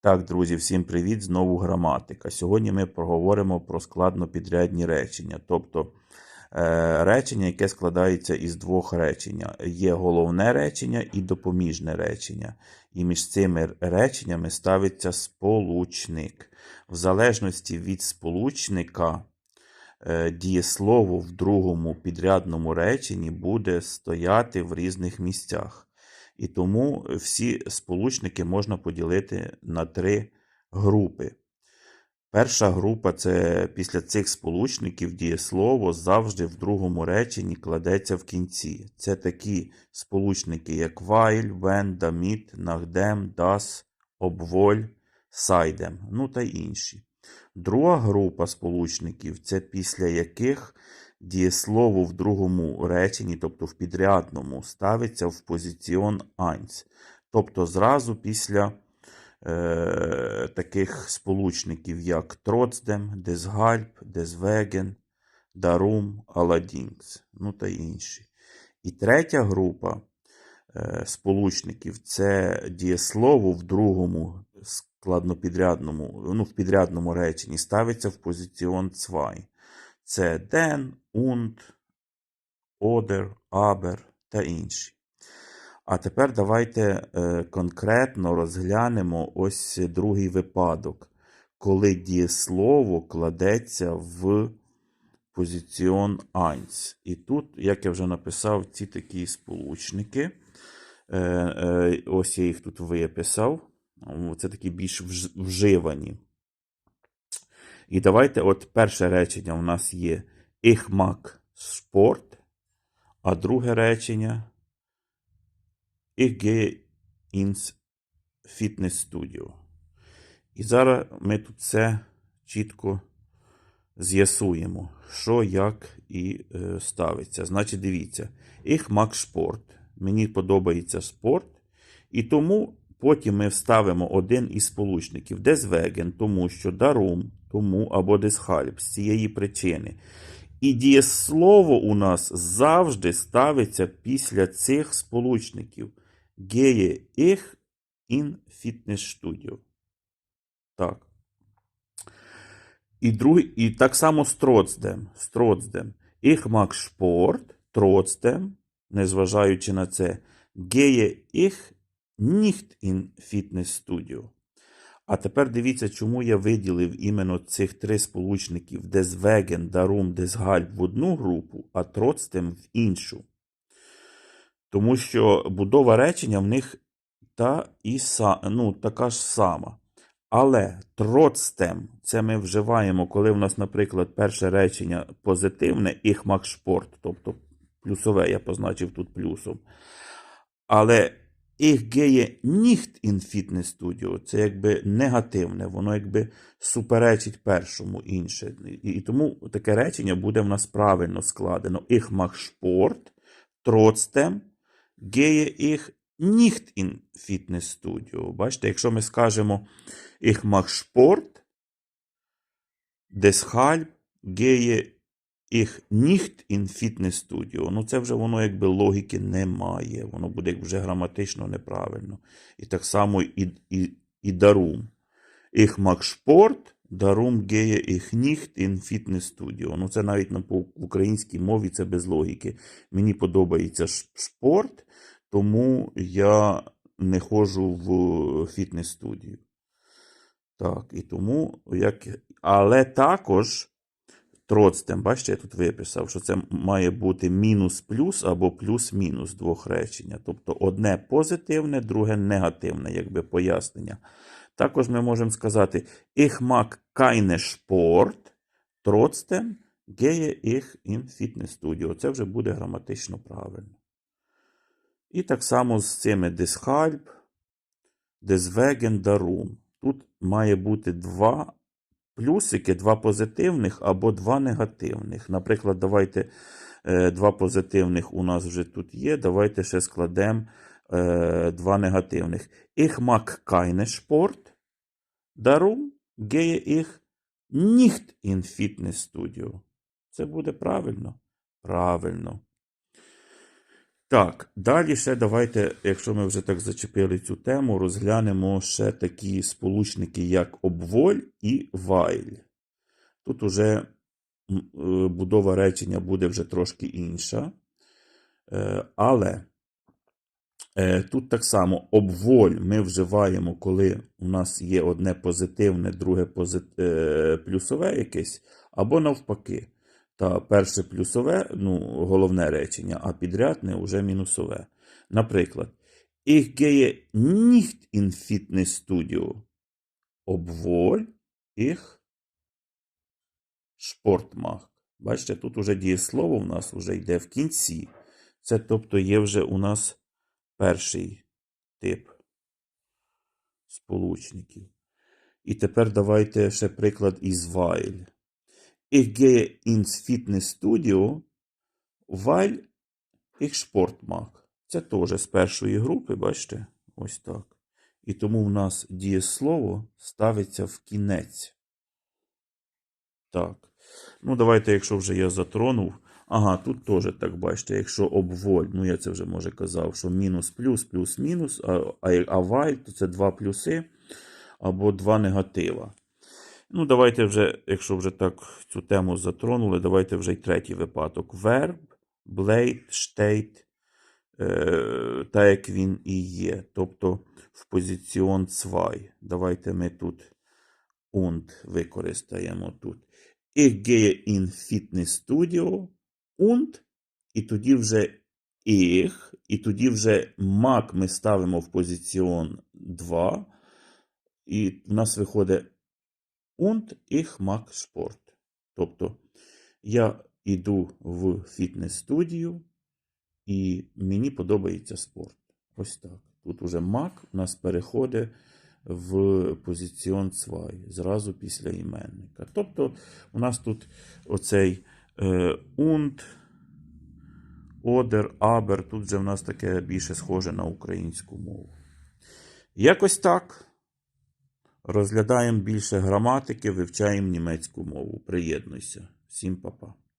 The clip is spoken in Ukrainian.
Так, друзі, всім привіт! Знову граматика. Сьогодні ми поговоримо про складнопідрядні речення. Тобто е, речення, яке складається із двох речень. Є головне речення і допоміжне речення. І між цими реченнями ставиться сполучник. В залежності від сполучника е, дієслово в другому підрядному реченні буде стояти в різних місцях. І тому всі сполучники можна поділити на три групи. Перша група це після цих сполучників дієслово завжди в другому реченні кладеться в кінці. Це такі сполучники, як while, when, damit, nachdem, das, obwohl, seitdem, ну та інші. Друга група сполучників це після яких дієслово в другому реченні, тобто в підрядному, ставиться в позиціон eins. Тобто зразу після е, таких сполучників, як trotzdem, deshalb, deswegen, darum, allerdings, ну та інші. І третя група е, сполучників це дієслово в другому складнопідрядному, ну, в підрядному реченні ставиться в позиціон zwei. Це den, und, oder, aber та інші. А тепер давайте е, конкретно розглянемо ось другий випадок, коли дієслово кладеться в позиціон eins. І тут, як я вже написав, ці такі сполучники. Е, е, ось я їх тут виписав. Це такі більш вживані. І давайте, от перше речення у нас є Ich mag Sport, а друге речення Ich gehe ins Fitnessstudio. І зараз ми тут все чітко з'ясуємо, що, як і е, ставиться. Значить, дивіться, Ich mag Sport. Мені подобається спорт, і тому потім ми вставимо один із сполучників deswegen, тому що darum, тому або deshalb, з цієї причини. І дієслово у нас завжди ставиться після цих сполучників. Gehe ich in Fitnessstudio. Так. І, другий, і так само з trotzdem. З trotzdem. Ich mag Sport, trotzdem, незважаючи на це, gehe ich nicht in Fitnessstudio. А тепер дивіться, чому я виділив іменно цих три сполучників deswegen, darum, deshalb в одну групу, а trotzdem в іншу. Тому що будова речення в них та і са, ну, така ж сама. Але trotzdem це ми вживаємо, коли в нас, наприклад, перше речення позитивне, ich mag тобто плюсове я позначив тут плюсом. Але ich gehe nicht in Fitnessstudio це якби негативне, воно якби суперечить першому інше. І, і тому таке речення буде в нас правильно складено. Ich mag Sport, trotzdem gehe ich nicht in Fitnessstudio. Бачите, якщо ми скажемо ich mag Sport, deshalb gehe ich nicht in Fitnessstudio. Ну, це вже воно якби логіки немає. Воно буде вже граматично неправильно. І так само і, і, і. Ich mag Sport, darum gehe ich nicht in Fitnessstudio. Ну, це навіть на українській мові це без логіки. Мені подобається спорт, тому я не ходжу в фітнес-студію. Так, і тому, як... але також Троцтем, бачите, я тут виписав, що це має бути мінус-плюс або плюс-мінус двох речення. Тобто одне позитивне, друге негативне, якби пояснення. Також ми можемо сказати Ich mag keine Sport, trotzdem gehe ich in Fitnessstudio. Це вже буде граматично правильно. І так само з цими deshalb, deswegen, darum. Тут має бути два плюсики, два позитивних або два негативних. Наприклад, давайте е, два позитивних у нас вже тут є. Давайте ще складемо е, два негативних. Ich mag keine Sport. Darum gehe ich nicht in Fitnessstudio. Це буде правильно? Правильно. Так, далі ще давайте, якщо ми вже так зачепили цю тему, розглянемо ще такі сполучники, як обволь і вайль. Тут уже е, будова речення буде вже трошки інша. Е, Але е, тут так само обволь ми вживаємо, коли у нас є одне позитивне, друге позит- плюсове якесь, або навпаки. Та перше плюсове, ну, головне речення, а підрядне вже мінусове. Наприклад, Ich gehe nicht in Fitnessstudio, obwohl ich Sport. Бачите, тут уже дієслово в нас вже йде в кінці. Це тобто є вже у нас перший тип сполучників. І тепер давайте ще приклад із while. Ich gehe ins Fitnessstudio, weil ich Sport mache. Це теж з першої групи, бачите? Ось так. І тому в нас дієслово ставиться в кінець. Так. Ну, давайте, якщо вже я затронув. Ага, тут теж так бачите, якщо обволь, ну я це вже може казав, що мінус плюс, плюс мінус, а, а, а валь, то це два плюси або два негатива. Ну, давайте вже, якщо вже так цю тему затронули, давайте вже й третій випадок. Blade, state, е, так як він і є. Тобто в позиціон 2. Давайте ми тут und використаємо тут. Ich gehe in Fitnessstudio und, і тоді вже ich, і тоді вже мак ми ставимо в позиціон 2, і в нас виходить und ich mag Sport. Тобто я йду в фітнес-студію, і мені подобається спорт. Ось так. Тут уже мак у нас переходить в позиціон цвай, зразу після іменника. Тобто, у нас тут оцей е, und, oder, aber, тут вже в нас таке більше схоже на українську мову. Якось так. Розглядаємо більше граматики, вивчаємо німецьку мову. Приєднуйся. Всім па-па.